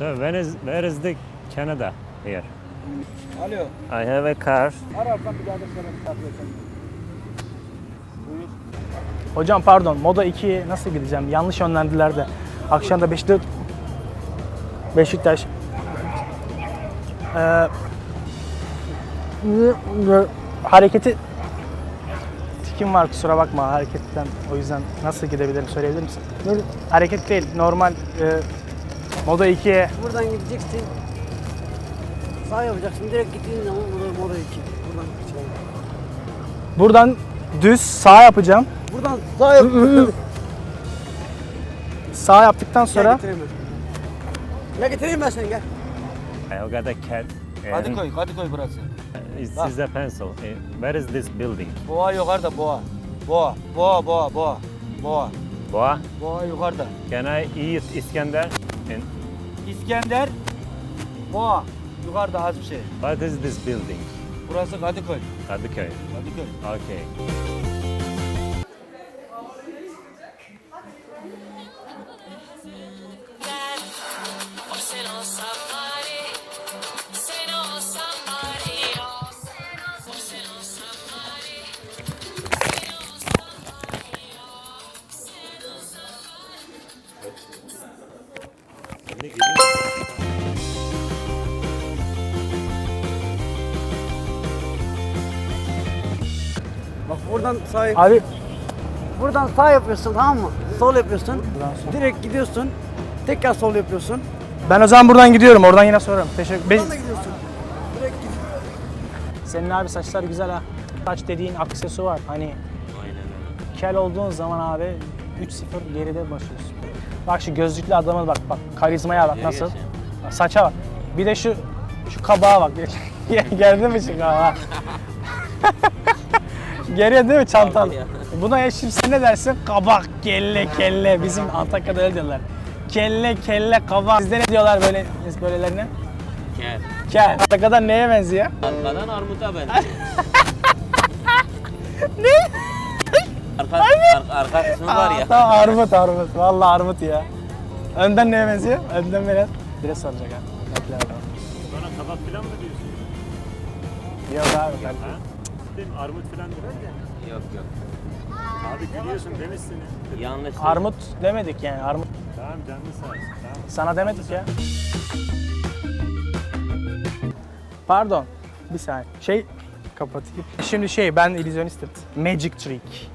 Where, when is, where is the Canada here? Alo. I have a car. Ararsan bir daha da sana. Buyur. Hocam pardon Moda 2'ye nasıl gideceğim? Yanlış yönlendiler de. Akşam da Beşiktaş... Beşiktaş... Ee, hareketi... Tikim var kusura bakma hareketten. O yüzden nasıl gidebilirim söyleyebilir misin? Hareket değil normal e, Moda 2'ye Buradan gideceksin. Sağ yapacaksın. Direkt gittiğin zaman burada moda iki. Buradan gideceksin. buradan düz sağ yapacağım. Buradan sağ yap. Sağ yaptıktan Gel sonra getireyim ben. Gel getireyim ben seni gel. I got a cat. and Kadıköy, Kadıköy burası. This is a pencil. Uh, Where is this building? Boğa yukarıda boğa. Boğa, boğa, boğa, boğa. Boğa. Boğa? Boğa yukarıda. Can I eat Iskender? And İskender, boğa. Yukarıda az bir şey. what is this building? Burası Kadıköy. Kadıköy. Kadıköy. Okay. Buradan sağ yap. abi Buradan sağ yapıyorsun tamam mı? Sol yapıyorsun. Direkt gidiyorsun. Tekrar sol yapıyorsun. ben o zaman buradan gidiyorum. Oradan yine sorarım. Teşekkür. Buradan da gidiyorsun. Direkt gidiyorsun. Senin abi saçlar güzel ha. Saç dediğin aksesuar. Hani kel olduğun zaman abi 3-0 geride başlıyorsun. Bak şu gözlüklü adama bak bak karizmaya bak nasıl. Bak, Saça bak. Bir de şu şu kabağa bak. Geldi mi şu kabağa? Geriye değil mi çantalı? Buna sen ne dersin? Kabak, kelle, kelle. Bizim Antakya'da öyle diyorlar. Kelle, kelle, kabak. Sizde ne diyorlar böyle böylelerine? Kel. Kel. Antakya'da neye benziyor? Arkadan armuta benziyor. ne? Arka, ar- arka kısmı var ya. Tamam armut armut. Vallahi armut ya. Önden neye benziyor? Önden biraz. Biraz saracak ha. Bekle bakalım. Bana kabak falan mı diyorsun? Yok abi ben. Değil mi? Armut falan ya. Yok yok. Abi gülüyorsun demişsin. Yanlış. Armut demedik yani armut. Tamam canlı sağ olsun. Tamam. Sana demedik ya. Pardon. Bir saniye. Şey kapatayım. Şimdi şey ben illüzyonistim. Magic trick.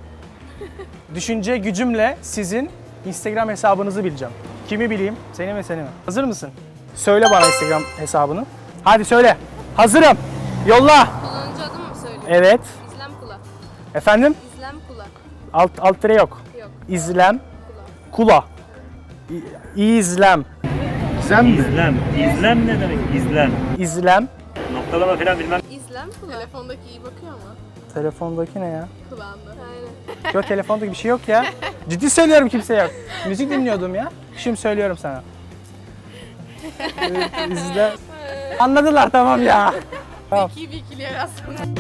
Düşünce gücümle sizin Instagram hesabınızı bileceğim. Kimi bileyim? Seni mi seni mi? Hazır mısın? Söyle bana Instagram hesabını. Hadi söyle. Hazırım. Yolla. Evet. İzlem Kula. Efendim? İzlem Kula. Alt, alt tire yok. Yok. İzlem. Kula. Kula. İ- İzlem. İzlem. İzlem ne demek? İzlem. İzlem. Noktalama falan bilmem. İzlem Kula. Telefondaki iyi bakıyor ama. Telefondaki ne ya? Kulağında. Aynen. Yok telefondaki bir şey yok ya. Ciddi söylüyorum kimse yok. Müzik dinliyordum ya. Şimdi söylüyorum sana. Evet, İzle. Anladılar tamam ya. Tamam. İyi bir ikili aslında.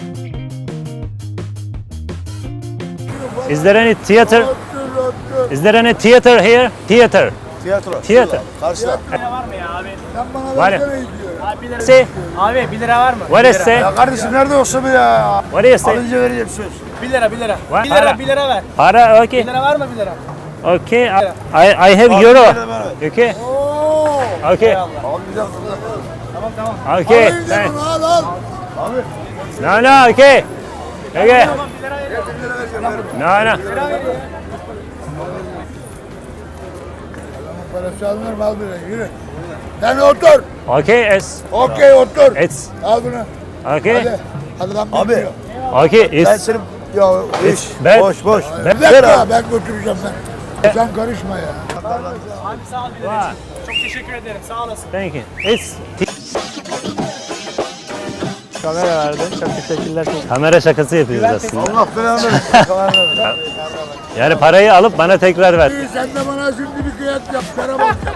Is there any theater? Is there any theater here? Theater. Tiyatro. Theater. Karşıda. var mı ya abi? Var ya. Abi 1 lira. Say. Abi 1 lira var mı? What is say? Ya kardeşim nerede olsa bu ya? What do you say? Alınca vereceğim söz. 1 lira 1 lira. Var. 1 lira Para. 1 lira ver. Para 1 okay. lira var mı 1 lira? Okay. I I have euro. Okay. Okay. Abi bir dakika. bir dakika. Tamam tamam. Okay. Al Thanks. bunu al al. Abi. No no okay. Okay. Tamam 1 lira No no. Parası alınır mı al bir yürü. Sen otur. Okay. It's Okey otur. it's Al bunu. okay. Hadi. Hadi lan Abi. Okay. Ben It's seni ya it's bad. boş boş. Ben- Bir dakika ben götüreceğim ben. Sen karışma ya. Abi sağ ol 1 lira için. Çok teşekkür ederim. Sağ olasın. Thank you. It's Kamera verdi. Çok teşekkürler. kamera şakası yapıyoruz aslında. Allah belanı versin. Yani parayı alıp bana tekrar ver. Sen de bana şimdi bir kıyak yap. Şarap al.